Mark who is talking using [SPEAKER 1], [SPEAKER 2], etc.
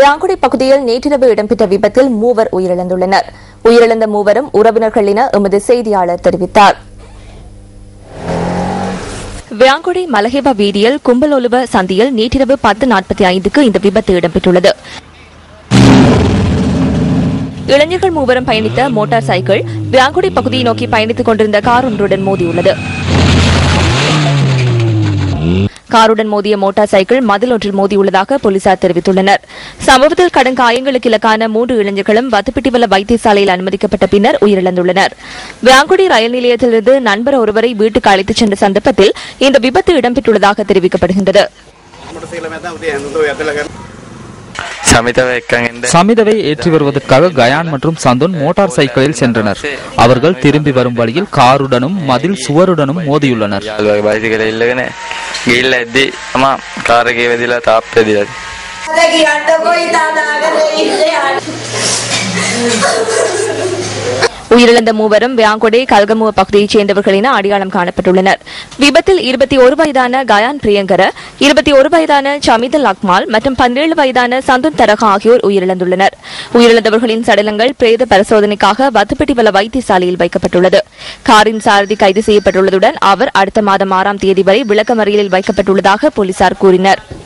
[SPEAKER 1] வியாங்குடி பகுதியில் நேற்றிரவு இடம்பெற்ற விபத்தில் மூவர் உயிரிழந்துள்ளனர். உயிரிழந்த மூவரும் உறவினர்கள் என எமது செய்தியாளர் தெரிவித்தார். வியாங்குடி மலஹேபா வீதியில் கும்பலொலுவ சந்தியில் நேற்றிரவு பத்து நாற்பத்தி ஐந்துக்கு இந்த விபத்து இடம்பெற்றுள்ளது. இளைஞர்கள் மூவரும் பயணித்த மோட்டார் சைக்கிள் வியாங்குடி பகுதியை நோக்கி பயணித்துக் கொண்டிருந்த கார் ஒன்றுடன் மோதியுள்ளது. காருடன் மோதிய மோட்டார் சைக்கிள் மதில் ஒன்றில் மோதியுள்ளதாக போலீசார் தெரிவித்துள்ளனர். சம்பவத்தில் கடும் காயங்களுக்கு இலக்கான மூன்று இளைஞர்களும் வத்துப்பிட்டிவல வைத்தியசாலையில் அனுமதிக்கப்பட்ட பின்னர் உயிரிழந்துள்ளனர். வியாங்குடி ரயில் நிலையத்திலிருந்து நண்பர் ஒருவரை வீட்டுக்கு அழைத்துச் சென்ற சந்தர்ப்பத்தில் இந்த விபத்து இடம்பெற்றுள்ளதாக தெரிவிக்கப்படுகின்றது.
[SPEAKER 2] சமிதவை ஏற்றி வருவதற்காக கயான் மற்றும் சந்தோன் மோட்டார் சைக்கிளில் சென்றனர். அவர்கள் திரும்பி வரும் வழியில் காருடனும் மதில் சுவருடனும் மோதியுள்ளனர்.
[SPEAKER 3] ගිහිල්ලා ඇද්දි තමා කාර් එකේ වැදිලා තාප්පේ වැදිලා. අද කියන්නකෝ ඉතාලා ගලේ.
[SPEAKER 1] உயிரிழந்த மூவரும் வியாங்கொடே கல்கமுவ பகுதியைச் சேர்ந்தவர்கள் என அடையாளம் காணப்பட்டுள்ளனர். விபத்தில் இருபத்தி ஒரு வயதான கயான் பிரியங்கர இருபத்தி ஒரு வயதான சமிதல் அக்மால் மற்றும் பன்னேழு வயதான சந்தன் தரகா ஆகியோர் உயிரிழந்துள்ளனர். உயிரிழந்தவர்களின் சடலங்கள் பிரேத பரிசோதனைக்காக வத்துப்பட்டிவல வைத்தியசாலையில் வைக்கப்பட்டுள்ளது. காரின் சாரதி கைது செய்யப்பட்டுள்ளதுடன் அவர் அடுத்த மாதம் ஆறாம் தேதி வரை விளக்கமறியலில் வைக்கப்பட்டுள்ளதாக போலீசார் கூறினர்.